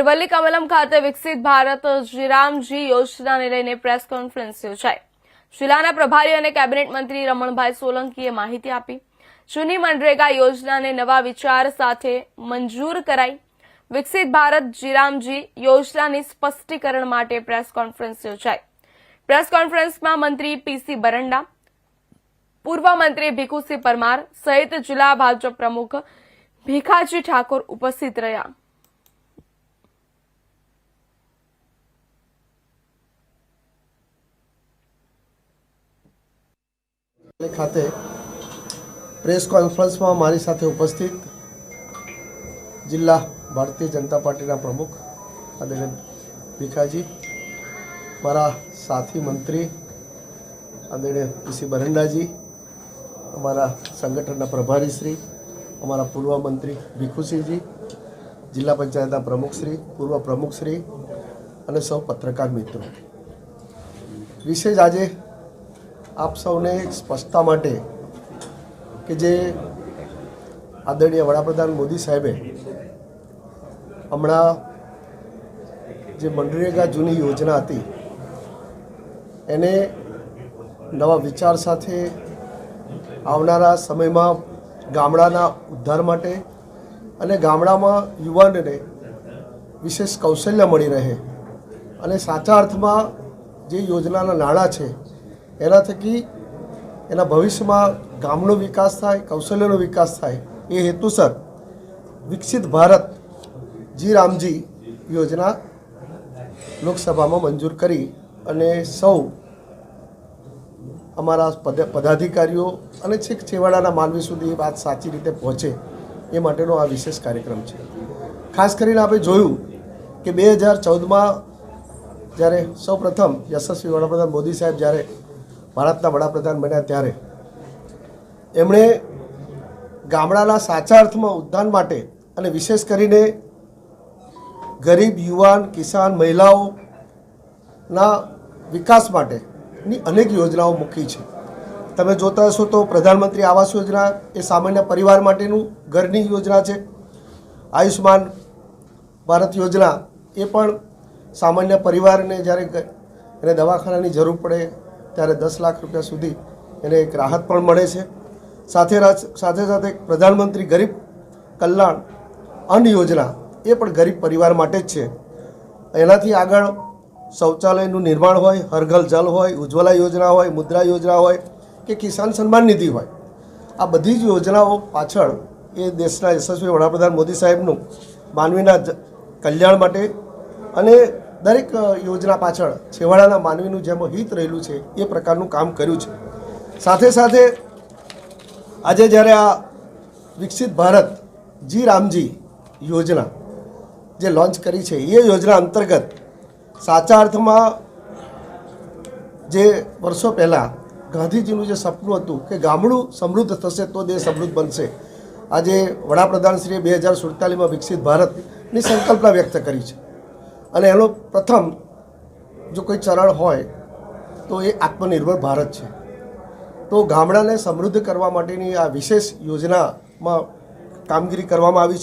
અરવલ્લી કમલમ ખાતે વિકસિત ભારત શ્રીરામજી યોજનાને લઈને પ્રેસ કોન્ફરન્સ યોજાઈ. જિલ્લાના પ્રભારી અને કેબિનેટ મંત્રી રમણભાઈ સોલંકીએ માહિતી આપી. જૂની મનરેગા યોજનાને નવા વિચાર સાથે મંજૂર કરાઈ. વિકસિત ભારત જીરામજી યોજનાની સ્પષ્ટીકરણ માટે પ્રેસ કોન્ફરન્સ યોજાઈ. પ્રેસ કોન્ફરન્સમાં મંત્રી પીસી બરંડા, પૂર્વ મંત્રી ભીખુસિંહ પરમાર સહિત જિલ્લા ભાજપ પ્રમુખ ભીખાજી ઠાકોર ઉપસ્થિત રહ્યા. ખાતે પ્રેસ કોન્ફરન્સમાં મારી સાથે ઉપસ્થિત જિલ્લા ભારતીય જનતા પાર્ટીના પ્રમુખ આદરણીય ભીખાજી, મારા સાથી મંત્રી આદરણીય પીસી બરંડાજી, અમારા સંગઠનના પ્રભારી શ્રી, અમારા પૂર્વ મંત્રી ભીખુસિંહજી, જિલ્લા પંચાયતના પ્રમુખશ્રી પૂર્વ પ્રમુખશ્રી અને સૌ પત્રકાર મિત્રો. વિશેષ આજે આપ સૌને સ્પષ્ટતા માટે કે જે આદરણીય વડાપ્રધાન મોદી સાહેબે હમણાં જે મનરેગા જૂની યોજના હતી, એને નવા વિચાર સાથે આવનારા સમયમાં ગામડાના ઉદ્ધાર માટે અને ગામડામાં યુવાનને વિશેષ કૌશલ્ય મળી રહે. અને સાચા અર્થમાં જે યોજનાના નાણાં છે એના થકી એના ભવિષ્યમાં ગામનો વિકાસ થાય, કૌશલ્યનો વિકાસ થાય, એ હેતુસર વિકસિત ભારત જી રામજી યોજના લોકસભામાં મંજૂર કરી અને સૌ અમારા પદ, પદાધિકારીઓ અને છેક છેવાડાના માનવી સુધી એ વાત સાચી રીતે પહોંચે એ માટેનો આ વિશેષ કાર્યક્રમ છે. ખાસ કરીને આપણે જોયું કે બે હજાર ચૌદમાં જ્યારે સૌપ્રથમ યશસ્વી વડાપ્રધાન મોદી સાહેબ જ્યારે ભારતના વડાપ્રધાન બન્યા ત્યારે. એમણે ગામડાના સાચા અર્થમાં ઉદ્યાન માટે અને વિશેષ કરીને ગરીબ યુવાન, કિસાન, મહિલાઓના વિકાસ માટેની અનેક યોજનાઓ મૂકી છે. તમે જોતા હશો તો પ્રધાનમંત્રી આવાસ યોજના એ સામાન્ય પરિવાર માટેનું ઘરની યોજના છે. આયુષ્માન ભારત યોજના એ પણ સામાન્ય પરિવારને જ્યારે એને દવાખાનાની જરૂર પડે ત્યારે દસ લાખ રૂપિયા સુધી એને એક રાહત પણ મળે છે. સાથે સાથે સાથે પ્રધાનમંત્રી ગરીબ કલ્યાણ અન્ન યોજના એ પણ ગરીબ પરિવાર માટે જ છે. એનાથી આગળ શૌચાલયનું નિર્માણ હોય, હરઘલ જલ હોય, ઉજ્જવલા યોજના હોય, મુદ્રા યોજના હોય કે કિસાન સન્માન નિધિ હોય, આ બધી જ યોજનાઓ પાછળ એ દેશના યશસ્વી વડાપ્રધાન મોદી સાહેબનું માનવીના કલ્યાણ માટે અને દરેક યોજના પાછળ છેવાડાના માનવીનું જેમ હિત રહેલું છે, એ પ્રકારનું કામ કર્યું છે. સાથે સાથે આજે જ્યારે આ વિકસિત ભારત જી રામજી યોજના જે લોન્ચ કરી છે, એ યોજના અંતર્ગત સાચા અર્થમાં જે વર્ષો પહેલાં ગાંધીજીનું જે સપનું હતું કે ગામડું સમૃદ્ધ થશે તો દેશ સમૃદ્ધ બનશે, આજે વડાપ્રધાનશ્રીએ બે હજાર સુડતાલીસમાં વિકસિત ભારતની સંકલ્પના વ્યક્ત કરી છે. અને એનો પ્રથમ જો કોઈ ચરણ હોય, તો એ આત્મનિર્ભર ભારત છે. તો ગામડાને સમૃદ્ધ કરવા માટેની આ વિશેષ યોજનામાં કામગીરી કરવામાં આવી છે.